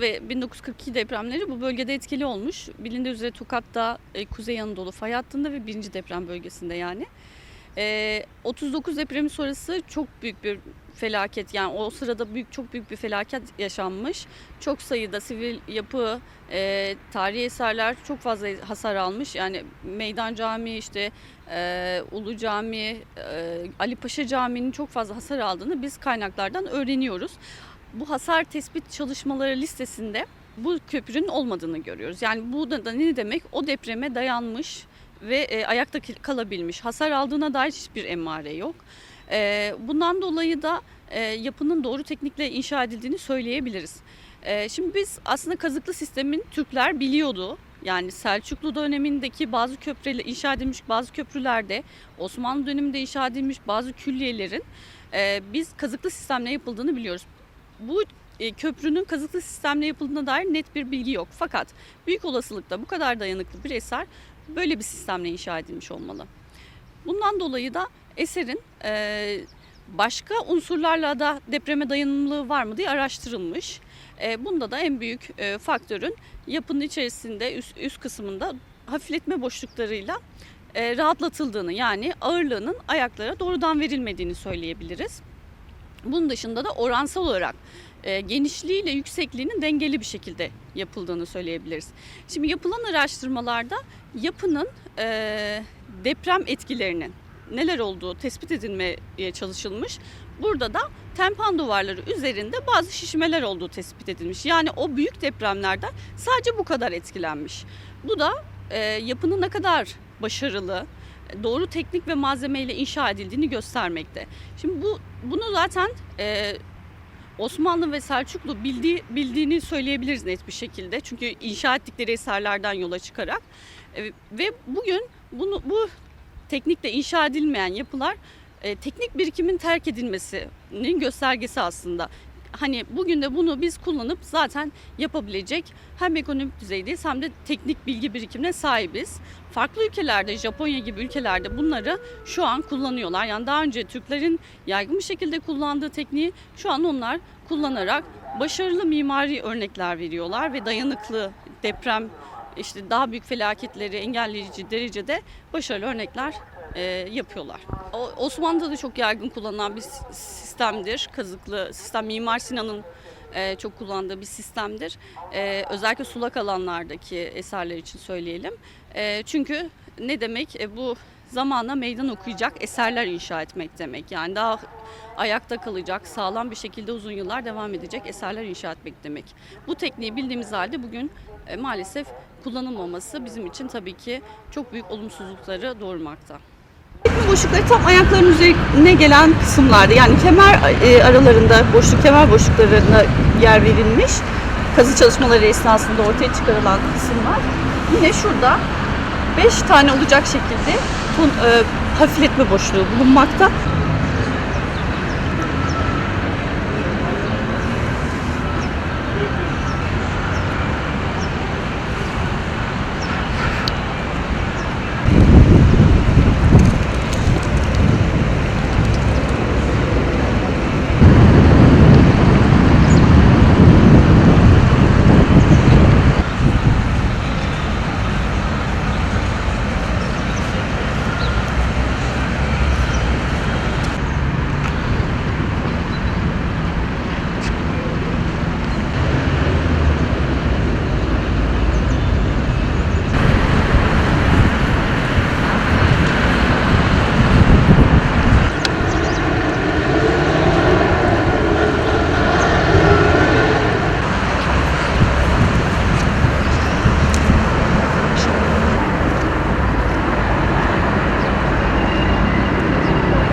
ve 1942 depremleri bu bölgede etkili olmuş. Bilindiği üzere Tokat'ta, e, Kuzey Anadolu fay hattında ve birinci deprem bölgesinde yani. E, 39 depremi sonrası çok büyük bir felaket yani o sırada büyük çok büyük bir felaket yaşanmış. Çok sayıda sivil yapı, e, tarihi eserler çok fazla hasar almış. Yani Meydan Camii işte e, Ulu Cami, e, Ali Paşa Camii'nin çok fazla hasar aldığını biz kaynaklardan öğreniyoruz. Bu hasar tespit çalışmaları listesinde bu köprünün olmadığını görüyoruz. Yani bu da ne demek? O depreme dayanmış ve e, ayakta kalabilmiş. Hasar aldığına dair hiçbir emare yok. E, bundan dolayı da e, yapının doğru teknikle inşa edildiğini söyleyebiliriz. E, şimdi biz aslında kazıklı sistemin Türkler biliyordu. Yani Selçuklu dönemindeki bazı köprüyle inşa edilmiş bazı köprülerde, Osmanlı döneminde inşa edilmiş bazı külliyelerin e, biz kazıklı sistemle yapıldığını biliyoruz. Bu e, köprünün kazıklı sistemle yapıldığına dair net bir bilgi yok. Fakat büyük olasılıkla bu kadar dayanıklı bir eser böyle bir sistemle inşa edilmiş olmalı. Bundan dolayı da eserin e, başka unsurlarla da depreme dayanımlılığı var mı diye araştırılmış. E, bunda da en büyük faktörün yapının içerisinde üst, üst kısmında hafifletme boşluklarıyla rahatlatıldığını yani ağırlığının ayaklara doğrudan verilmediğini söyleyebiliriz. Bunun dışında da oransal olarak e, genişliğiyle yüksekliğinin dengeli bir şekilde yapıldığını söyleyebiliriz. Şimdi yapılan araştırmalarda yapının e, deprem etkilerinin neler olduğu tespit edilmeye çalışılmış. Burada da tempan duvarları üzerinde bazı şişmeler olduğu tespit edilmiş. Yani o büyük depremlerden sadece bu kadar etkilenmiş. Bu da e, yapının ne kadar başarılı, doğru teknik ve malzemeyle inşa edildiğini göstermekte. Şimdi bu bunu zaten e, Osmanlı ve Selçuklu bildiği, bildiğini söyleyebiliriz net bir şekilde. Çünkü inşa ettikleri eserlerden yola çıkarak. E, ve bugün bunu bu teknikle inşa edilmeyen yapılar e, teknik birikimin terk edilmesinin göstergesi aslında. Hani bugün de bunu biz kullanıp zaten yapabilecek hem ekonomik düzeydeyiz hem de teknik bilgi birikimine sahibiz. Farklı ülkelerde, Japonya gibi ülkelerde bunları şu an kullanıyorlar. Yani daha önce Türklerin yaygın bir şekilde kullandığı tekniği şu an onlar kullanarak başarılı mimari örnekler veriyorlar ve dayanıklı deprem işte daha büyük felaketleri engelleyici derecede başarılı örnekler e, yapıyorlar. Osmanlı'da da çok yaygın kullanılan bir sistemdir. Kazıklı sistem Mimar Sinan'ın e, çok kullandığı bir sistemdir. E, özellikle sulak alanlardaki eserler için söyleyelim. E, çünkü ne demek? E, bu zamanla meydan okuyacak eserler inşa etmek demek. Yani daha ayakta kalacak, sağlam bir şekilde uzun yıllar devam edecek eserler inşa etmek demek. Bu tekniği bildiğimiz halde bugün e, maalesef kullanılmaması bizim için tabii ki çok büyük olumsuzlukları doğurmakta. Boşlukları tam ayakların üzerine gelen kısımlarda yani kemer e, aralarında boşluk kemer boşluklarına yer verilmiş. Kazı çalışmaları esnasında ortaya çıkarılan kısımlar. Yine şurada 5 tane olacak şekilde ton, e, hafifletme boşluğu bulunmakta.